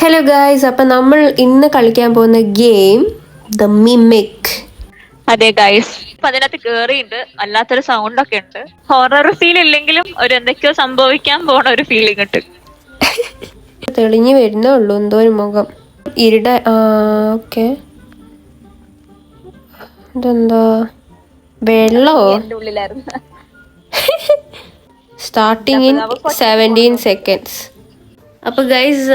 Hello guys അപ്പം നമ്മൾ ഇന്ന് കളിക്കാൻ പോകുന്ന ഗെയിം ദ മിമിക് അതെ ഗായ്സ് അതിനകത്ത് കേറിയിട്ട് അല്ലാത്തൊരു സൗണ്ട് ഒക്കെ ഉണ്ട്. ഹൊറർ ഫീൽ ഇല്ലെങ്കിലും ഒരു എന്തൊക്കെയോ സംഭവിക്കാൻ പോണ ഒരു ഫീലിംഗ് ഉണ്ട്. തെളിഞ്ഞു വരുന്നേ ഉള്ളൂ എന്തോ ഒരു മുഖം. ഇരുട ഓക്കെ. ഇതെന്താ? വെള്ളോ? സ്റ്റാർട്ടിങ് ഇൻ സെവന്റീൻ സെക്കൻഡ്സ് അപ്പോൾ ഗൈസ്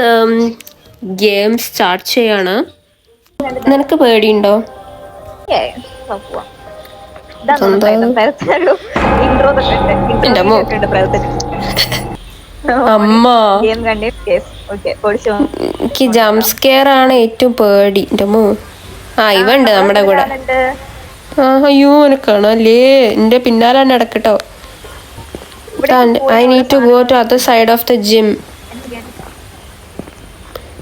ഗെയിം സ്റ്റാർട്ട് ചെയ്യാണ്. നിനക്ക് പേടിയുണ്ടോ? അമ്മോ. എനിക്ക് ജംസ്കെയർ ആണ് ഏറ്റവും പേടി. എന്റെ മോ ആ ഇവ ഉണ്ട് നമ്മുടെ കൂടെ. ആ അയ്യോ എന്നെ അല്ലേ എന്റെ പിന്നാലെ തന്നെ നടക്കട്ടോ I need to go to other side of the gym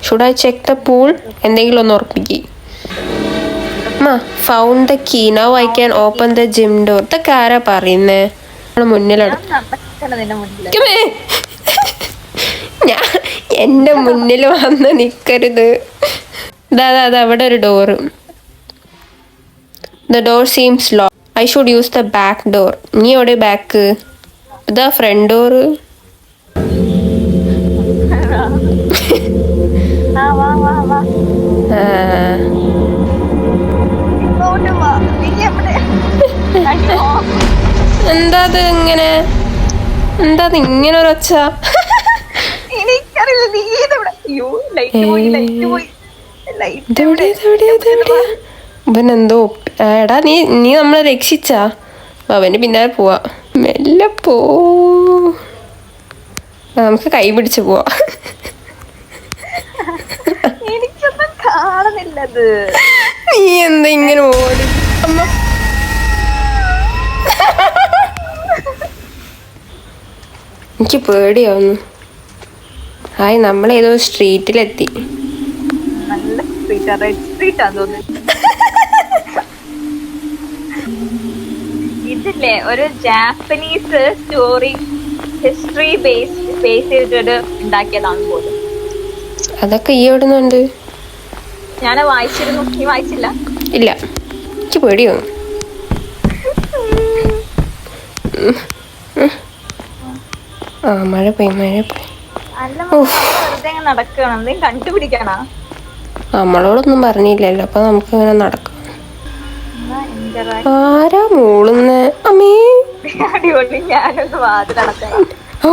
should I check the pool എന്തെങ്കിലും ഒന്ന് ഉറപ്പിക്കി. Found the key now I can open the gym door ഇതൊക്കെ ആരാ പറയുന്നേ? നിക്കമേ. ഞാൻ എന്റെ മുന്നിൽ വന്ന് നിക്കരുത്. ദാ ദാ അവിടെ ഒരു door the door seems low I should use the back door നീ എവിടെ ബാക്ക് ഇതാ ഫ്രണ്ട് ഡോറ് എന്താ അത് ഇങ്ങനെ? എന്താ ഇങ്ങനെ ഒരു ഒച്ച? ഇവൻ എന്തോ എടാ നീ നീ നമ്മളെ രക്ഷിച്ചാ? അവന് പിന്നാലെ പോവാ. മെല്ലെ പോ. നമുക്ക് കൈ പിടിച്ച് പോവാ എനിക്കൊന്നും കാണുന്നില്ലത് നീ എന്താ ഇങ്ങനെ ഓടി അമ്മ. എനിക്ക് പേടിയാവുന്നു. ഹായ് നമ്മളേതോ സ്ട്രീറ്റിലെത്തി. നല്ല സ്ട്രീറ്റ് റെഡ് സ്ട്രീറ്റ് ആന്ന് തോന്നുന്നു. ഇതില്ലേ ഒരു Japanese story history base base ചെയ്തിട്ട് ഉണ്ടാക്കിയതാണ് പോലും അതൊക്കെ ഈ എവിടുന്നുണ്ട്? ഞാൻ വായിച്ചിരുന്നു. നീ വായിച്ചില്ല? ഇല്ല. എനിക്ക്. ഉം. ആ മഴ പോയി മഴ പോയി. നമ്മളോടൊന്നും പറഞ്ഞില്ലല്ലോ. അപ്പൊ നമുക്ക് ഇങ്ങനെ നടക്കാം ആരാ മൂളുന്ന? അമ്മേ. ഞാനൊന്ന് വാതിലടക്കാം ഓ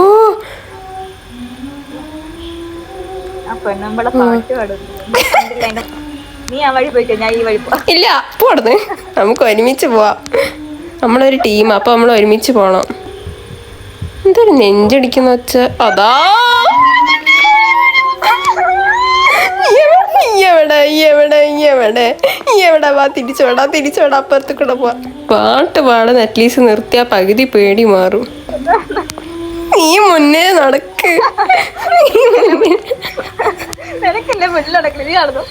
പെണ്ണുമ്പളെ പാട്ട് നീ ആ വഴി പോയിട്ട് ഞാൻ ഈ വഴി പോവാം ഇല്ല പോടുന്ന് നമുക്ക് ഒരുമിച്ച് പോവാം. നമ്മളൊരു ടീം അപ്പൊ നമ്മൾ ഒരുമിച്ച് പോണം. എന്തൊരു നെഞ്ചടിക്കുന്ന വെച്ച അതാ. എവിടെ എവിടെ എവിടെ എവിടെ? വാ തിരിച്ചോടാ തിരിച്ചോടാ അപ്പുറത്ത് കൂടെ പോവാ. പാട്ട് പാടുന്ന അറ്റ്ലീസ്റ്റ് നിർത്തിയാ പകുതി പേടി മാറും. നീ മുന്നേ നടക്ക്. നീ മുന്നേ നിനക്കല്ലേ മുന്നിൽ നടക്കില്ല നീ നടന്നു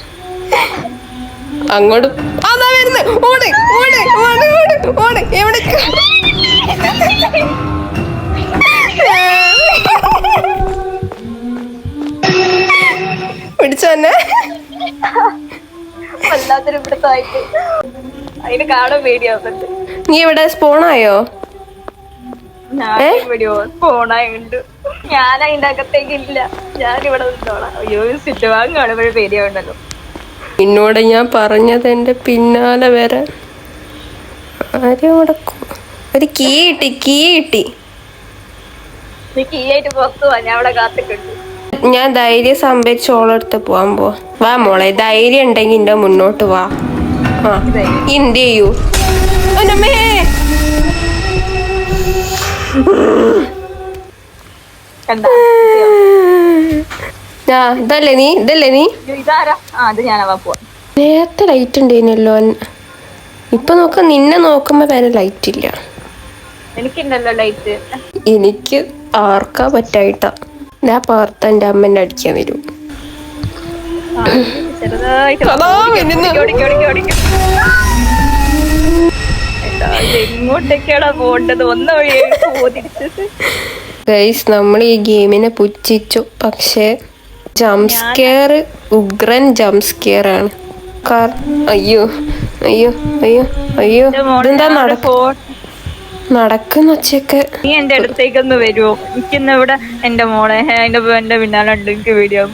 അങ്ങോട്ട്. അതാ വരുന്നത് ഓട് ഓട് ഓട് ഓട് ഓട്. എവിടെ പിടിച്ചു തന്നെ വല്ലാത്തൊരു ഇവിടുത്തായിട്ട് അതിന് കാണാൻ പേടിയാവുന്നുണ്ട്. നീ ഇവിടെ സ്പോണായോ ഞാൻ ഇവിടെയോ പോണായുണ്ട് ഞാൻ അതിന്റെ അകത്തേക്ക് ഇല്ല. ഞാൻ ഇവിടെ നിന്നോളാം. അയ്യോ ചുറ്റുഭാഗം കാണുമ്പോഴേ പേടിയാവുണ്ടല്ലോ. നിന്നോട് ഞാൻ പറഞ്ഞത് എന്റെ പിന്നാലെ വരെ ആരും അവിടെ ഒരു കീ കിട്ടി കീ കിട്ടി. ഞാൻ ധൈര്യം സംഭരിച്ച് ഓളെടുത്ത് പോവാൻ പോവാ. വാ മോളെ ധൈര്യം ഉണ്ടെങ്കിൽ എന്റെ മുന്നോട്ട് വാ. ആ എന്ത് ചെയ്യൂ. കണ്ട ആ ഇതല്ലേ നീ? ഇതല്ലേ നീ? നേരത്തെ ലൈറ്റ് ഉണ്ടായിരുന്നല്ലോ. ഇപ്പൊ നോക്ക നിന്നെ നോക്കുമ്പോ വേറെ ലൈറ്റ് ഇല്ല. എനിക്കുണ്ടല്ലോ ലൈറ്റ് എനിക്ക് ആർക്കാ പറ്റായിട്ട. ഞാൻ പാർത്ത എന്റെ അമ്മന്റെ അടിക്കാൻ വരും. പോണ്ടത് ഒന്ന് വഴി പോതിരിച്ചത് ഗൈസ് നമ്മൾ ഈ ഗെയിമിനെ പുച്ഛിച്ചു. പക്ഷേ ജംസ്കെയർ ഉഗ്രൻ ജംസ്കെയർ ആണ്. കാർ അയ്യോ അയ്യോ അയ്യോ അയ്യോ. ഇതെന്താ നടക്കോ നടക്കുന്ന ഒച്ചയൊക്കെ നീ എന്റെ അടുത്തേക്കൊന്ന് വരുമോ എനിക്കിന്ന് ഇവിടെ എന്റെ മോളെ എന്റെ എന്റെ പിന്നാലെ ഉണ്ട്. എനിക്ക് വീഡിയോ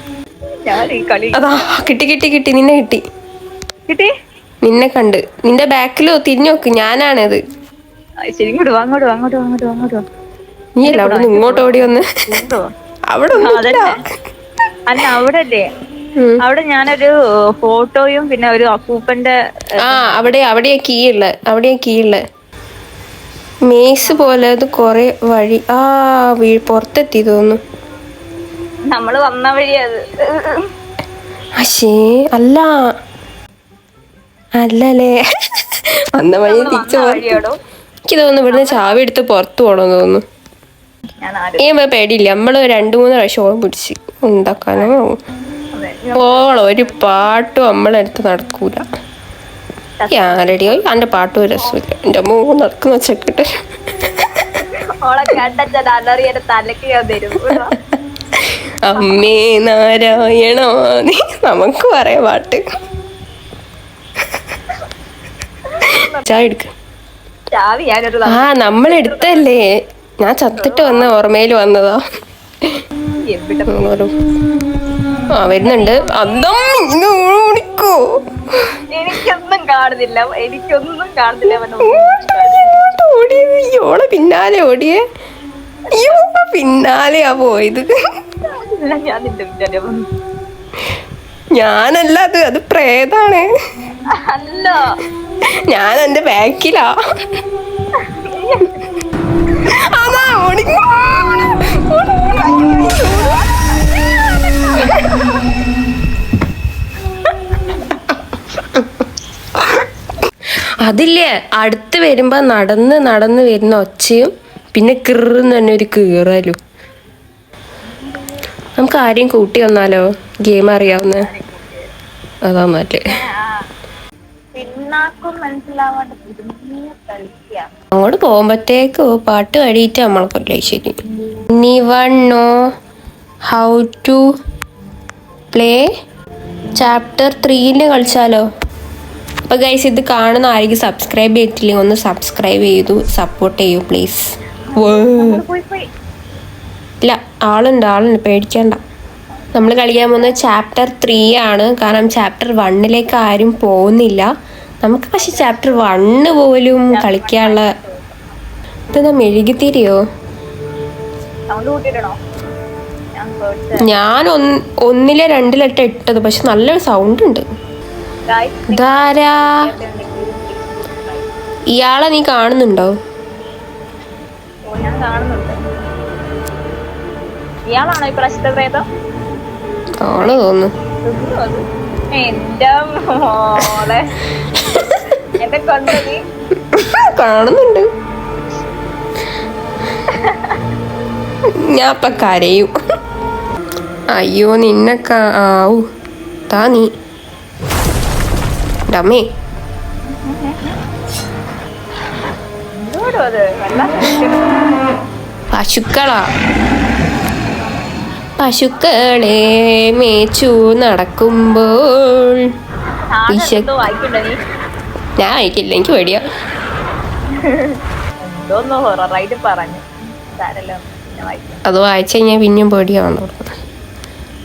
അതാ കിട്ടി കിട്ടി കിട്ടി. നിന്നെ കിട്ടി. കിട്ടി? നിന്നെ കണ്ട്. നിന്റെ ബാക്കിലോ തിരിഞ്ഞു നോക്ക്. ഞാനാണത്. ആ, ശരി. ഇങ്ങോട്ട് അങ്ങോട്ട് അങ്ങോട്ട് അങ്ങോട്ട് നീ അല്ല അവിടെ ഇങ്ങോട്ട് ഓടി വന്ന്. അവിടെ അല്ല അവിടെ അല്ലേ ഉം. അവിടെ ഞാനൊരു ഫോട്ടോയും പിന്നെ ഒരു അപ്പൂപ്പന്റെ ആ അവിടെ അവിടെയാ കീ ഉള്ള അവിടെയാ കീ ഉള്ള മേസ് പോലെ അത് കൊറേ വഴി ആ വീ പുറത്തെത്തി തോന്നുന്നു. നമ്മൾ വന്ന വഴി അത്. അശേ അല്ല. അല്ലല്ലേ. വന്ന വഴി തിരിച്ചു എനിക്ക് തോന്നുന്നു ഇവിടുന്ന് ചാവി എടുത്ത് പുറത്തു പോകണമെന്ന് തോന്നുന്നു. ഞാൻ പേടിയില്ല. നമ്മൾ രണ്ടു മൂന്ന് പ്രാവശ്യം ഓൺ പിടിച്ച് ഉണ്ടാക്കാനോ ഓളം ഒരു പാട്ടും നമ്മളെടുത്ത് നടക്കൂല. ഞാനടിയോ എന്റെ പാട്ടും ഒരു രസമില്ല എന്റെ മൂന്ന് നടക്കുന്ന ഞാൻ അമ്മേ നാരായണ നീ നമുക്ക് പറയാം പാട്ട്. ചായ എടുക്ക ആ നമ്മൾ എടുത്തല്ലേ ഞാൻ ചത്തിട്ട് വന്ന ഓർമ്മയിൽ വന്നതാ. ആ വരുന്നുണ്ട്. അന്തം ഓടിക്കോ എനിക്കൊന്നും കാണുന്നില്ല. എനിക്കൊന്നും കാണുന്നില്ല. ഓടിയത് പിന്നാലെ ഓടിയേ. അയ്യോ പിന്നാലെയാ പോയത്. ഞാനല്ല അത്. അത് പ്രേതാണ്. അല്ല. ഞാൻ എന്റെ ബാക്കിലാ. അതില്ലേ? അടുത്ത് വരുമ്പോ നടന്ന് നടന്ന് വരുന്ന ഒച്ചയും പിന്നെ കിറന്ന് തന്നെ ഒരു കീറലും. നമുക്ക് ആരെയും കൂട്ടി വന്നാലോ? ഗെയിം അറിയാവുന്ന. അതാ മറ്റേ. അങ്ങോട്ട് പോകുമ്പോഴത്തേക്ക് പാട്ട് കഴിയിട്ട് നമ്മളെ കൊല്ലേ ശരി. നീ want know how to play chapter ത്രീയിൽ കളിച്ചാലോ? അപ്പോൾ ഗൈസ് ഇത് കാണുന്ന ആരെങ്കിലും സബ്സ്ക്രൈബ് ചെയ്തിട്ടില്ലെങ്കിൽ ഒന്ന് സബ്സ്ക്രൈബ് ചെയ്തു സപ്പോർട്ട് ചെയ്യൂ പ്ലീസ് ഇല്ല ആളുണ്ട് ആളുണ്ട് പേടിക്കണ്ട. നമ്മൾ കളിക്കാൻ പോകുന്നത് ചാപ്റ്റർ ത്രീ ആണ്. കാരണം ചാപ്റ്റർ വണ്ണിലേക്ക് ആരും പോകുന്നില്ല. നമുക്ക് പക്ഷെ ചാപ്റ്റർ വണ്ണ് പോലും കളിക്കാനുള്ള ഇതെന്താ മെഴുകിത്തിരിയോ? ഞാൻ ഒന്ന് ഒന്നിലെ രണ്ടിലെട്ട് ഇട്ടത് പക്ഷെ നല്ലൊരു സൗണ്ട് ഉണ്ട്. ഇതാരാ? ഇയാളെ നീ കാണുന്നുണ്ടോ? ഇയാളാണോ ഈ പ്രശ്ന പ്രേതം? ആണ് തോന്നുന്നു? എന്റെ മോളെ. എന്റെ കാണുന്നുണ്ട്. ഞാൻ അപ്പൊ കരയും. അയ്യോ നിന്നെ കാ- ആവൂ താ നീ. എന്റെ അമ്മേ വെള്ളം പശുക്കളാ. പശുക്കളെ മേച്ചു നടക്കുമ്പോൾ. ഞാൻ അയക്കില്ല എനിക്ക് പേടിയാ. അത് വായിച്ചു കഴിഞ്ഞാൽ പിന്നെയും പേടിയാവുന്നു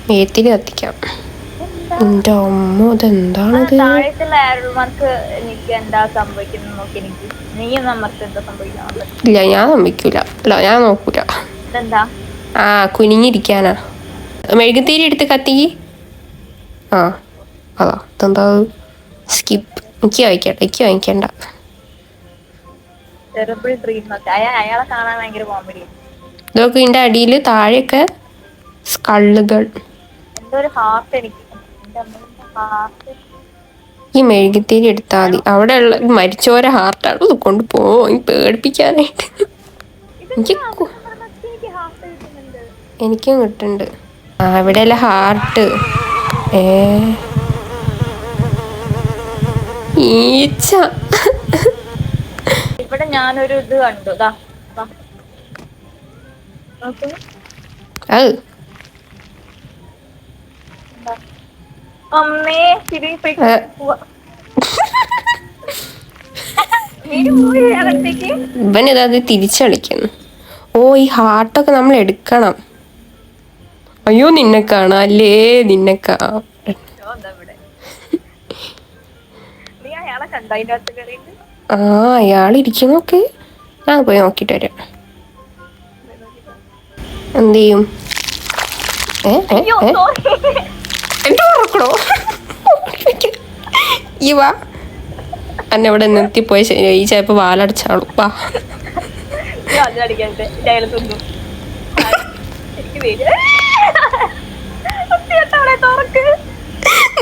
മേത്തിന് കത്തിക്കാം. എന്റെ അമ്മ ഇതെന്താണിത് ഇല്ല ഞാൻ സമ്മതിക്കൂല. അല്ല ഞാൻ നോക്കൂല. ആ കുനിഞ്ഞിരിക്കാനാ. മെഴുകുതിരി എടുത്ത് കത്തി. ആ അതാ ഇതെന്താ സ്കിപ്പ് എനിക്ക് വാങ്ങിക്കട്ടെ എനിക്ക് വാങ്ങിക്കണ്ട. ഇതൊക്കെ ഇതിന്റെ അടിയിൽ താഴെയൊക്കെ സ്കള്ളുകൾ ഹാർട്ട് എനിക്ക് എന്റെ ഈ മെഴുകുതിരി എടുത്താൽ മതി. അവിടെ ഉള്ള മരിച്ചോരെ ഹാർട്ടാണ് പോയി പേടിപ്പിക്കാനായിട്ട്. എനിക്ക് എനിക്ക് കിട്ടുന്നുണ്ട്. ഇവിടെയല്ല ഹാർട്ട് ഏ. ഈച്ച. ഇവിടെ ഞാനൊരു ഇത് കണ്ടു. അത് അമ്മേ തിരി ഇവൻ ഇതാത് തിരിച്ചടിക്കുന്നു ഓ ഈ ഹാർട്ടൊക്കെ നമ്മൾ എടുക്കണം. അയ്യോ നിന്നെ കാണാല്ലേ നിന്നെ ആ അയാൾ ഇരിക്കുന്നൊക്കെ ഞാൻ പോയി നോക്കിട്ട് വരാം. എന്ത് ചെയ്യും? ഏ ഏ എന്റെ ഉറക്കണോ ഈ വാ. എന്നെ ഇവിടെ നിർത്തിപ്പോയി ഈ ചിലപ്പോ വാലടച്ചാളും. വാ.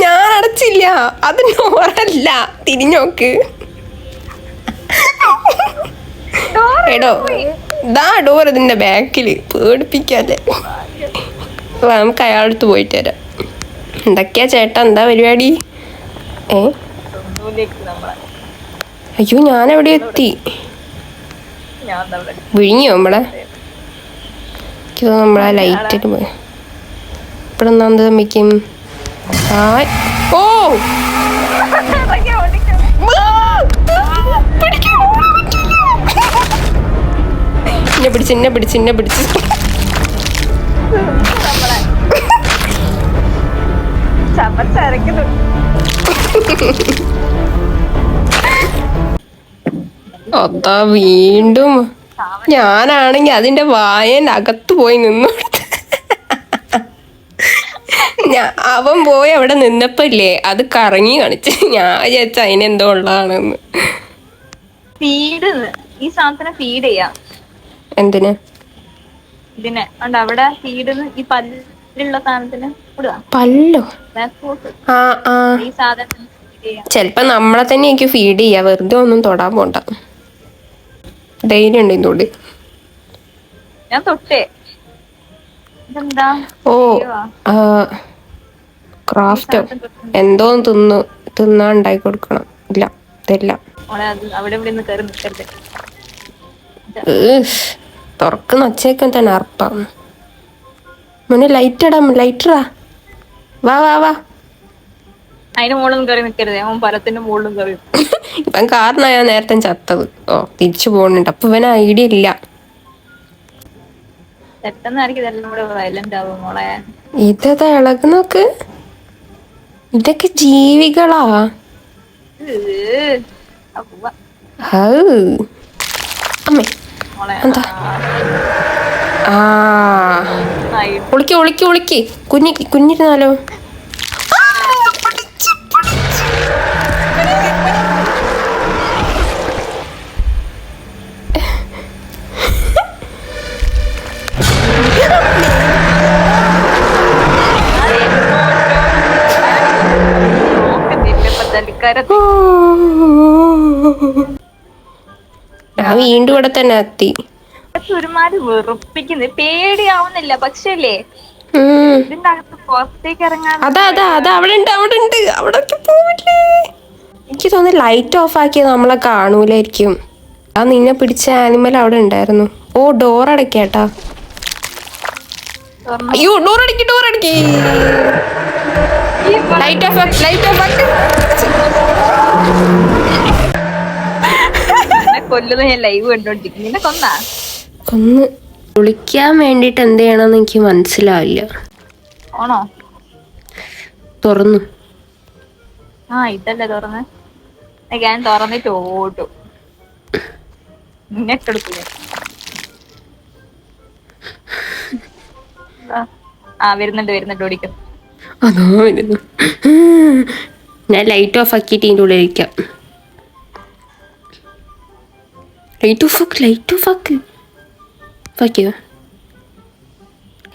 ഞാൻ അടച്ചില്ല. അത് നോറല്ല. തിരിഞ്ഞോക്ക് എടോ. ദാ ഡോർ ഇതിന്റെ ബാക്കിൽ. പേടിപ്പിക്കാല്ലേ. നമുക്ക് അയാളടുത്ത് പോയിട്ട് വരാം. എന്തൊക്കെയാ ചേട്ടാ? എന്താ പരിപാടി? ഏ? അയ്യോ ഞാൻ എവിടെ എത്തി. വിഴിഞ്ഞോ നമ്മളെ? എനിക്ക് നമ്മളെ ലൈറ്റിട്ട് പോയി. ഇവിടെ ഒന്നാമത് തമ്മിക്കും ഓ. എന്നെ പിടിച്ച് എന്നെ പിടിച്ച് എന്നെ പിടിച്ച്. നമ്മളെ ചവച്ചരക്കുന്നു അതാ വീണ്ടും ഞാനാണെങ്കി അതിന്റെ വായന്റെ അകത്ത് പോയി നിന്നു അവൻ പോയി അവിടെ നിന്നപ്പോ ഇല്ലേ അത് കറങ്ങി കാണിച്ച്. ഞാൻ വിചാരിച്ച അതിനെന്തോ ഉള്ളതാണെന്ന്. ഫീഡ് ഈ സാധനത്തിന് ഫീഡ് ചെയ്യാം. എന്തിന്? ഇതിനെ. അവിടെ ഫീഡ് ഈ സാധനത്തിന് പല്ലോ. ആ ചെലപ്പോ നമ്മളെ തന്നെ എനിക്ക് ഫീഡ് ചെയ്യാ. വെറുതെ ഒന്നും തൊടാൻ പോണ്ട. ഡെയിലി ഉണ്ട് ഇതുകൊണ്ട് ഞാൻ തൊട്ടേ. ഇതെന്താ? ഓ? ക്രാഫ്റ്റോ? എന്തോ തിന്നു തിന്നാ ഉണ്ടാക്കി കൊടുക്കണം. ഇല്ല ഇതല്ല. തുറക്കുന്ന ഒച്ചയൊക്കെ തന്നെ അർപ്പാണ്. മോനെ ലൈറ്റ് ഇടാം ലൈറ്ററാ വാ വാ വാ. അതിന്റെ മുകളിലും കയറി നിൽക്കരുത് അവൻ പലത്തിന്റെ മുകളിലും കയറി ഇവൻ കാരണമാ ഞാൻ നേരത്തെ ചത്തത്. ഓ തിരിച്ചു പോകുന്നുണ്ട് അപ്പൊ ഇവന് ഐഡിയ ഇല്ല. പെട്ടെന്നായിരിക്കും ഇതെല്ലാം കൂടെ വയലന്റ് ആവും മോളെ. ഇതേതാ ഇളകുന്നോക്ക് ഇതൊക്കെ ജീവികളാ. അമ്മേ എന്താ? ആ. ഒളിക്ക് ഒളിക്ക് ഒളിക്ക്. കുഞ്ഞി കുഞ്ഞിരുന്നാലോ? വീണ്ടും ഇവിടെ തന്നെ എത്തി. ഒരുമാതിരി വെറുപ്പിക്കുന്നു. പേടിയാവുന്നില്ല. പക്ഷേ അല്ലേ ഉം. ഇതിന്റെ അകത്ത് പുറത്തേക്ക് ഇറങ്ങാൻ അതാ അതാ അതാ. അവിടെ ഉണ്ട് അവിടെ ഉണ്ട് അവിടെ പോവില്ലേ? എനിക്ക് തോന്നുന്നു ലൈറ്റ് ഓഫ് ആക്കിയത് നമ്മളെ കാണൂലായിരിക്കും. ആ നിന്നെ പിടിച്ച ആനിമൽ അവിടെ ഉണ്ടായിരുന്നു. ഓ ഡോർ അടയ്ക്കാട്ടാ അയ്യോ ഡോർ അടക്കി ഡോർ അടക്കി ലൈറ്റ് ഓഫ് ലൈറ്റ് ഓഫ് ആക്കി. കൊല്ലുന്ന ഞാൻ ലൈവ് കണ്ടോണ്ടിരിക്കും നിന്നെ കൊന്നാ? ഒന്ന് വിളിക്കാൻ വേണ്ടിട്ട് എന്ത് ചെയ്യണമെന്ന് എനിക്ക് മനസ്സിലാവില്ല. ഓണോ തുറന്നു. ആ ഇതല്ലേ തുറന്ന്. ഞാൻ തുറന്നിട്ട് ഓട്ടു നിന്നെടുക്കും ഞാൻ. ആ, ആ വരുന്നുണ്ട് വരുന്നുണ്ട് ഓടിക്കും. അതോ വരുന്നു. ഞാൻ ലൈറ്റ് ഓഫ് ആക്കിയിട്ട് ഇതിന്റെ ഉള്ളിൽ ഇരിക്കാം. ലൈറ്റ് ഓഫ് ആക്ക് ലൈറ്റ് ഓഫ് ആക്ക്. ആക്കിയോ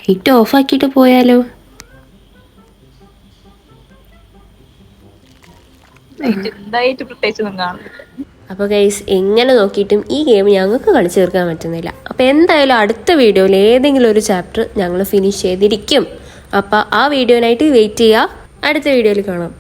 ലൈറ്റ് ഓഫാക്കിയിട്ട് പോയാലോ? അപ്പോൾ ഗൈസ് എങ്ങനെ നോക്കിയിട്ടും ഈ ഗെയിം ഞങ്ങൾക്ക് കളിച്ചു തീർക്കാൻ പറ്റുന്നില്ല. അപ്പോൾ എന്തായാലും അടുത്ത വീഡിയോയിൽ ഏതെങ്കിലും ഒരു ചാപ്റ്റർ ഞങ്ങൾ ഫിനിഷ് ചെയ്തിരിക്കും. അപ്പോൾ ആ വീഡിയോനായിട്ട് വെയിറ്റ് ചെയ്യുക. അടുത്ത വീഡിയോയിൽ കാണാം.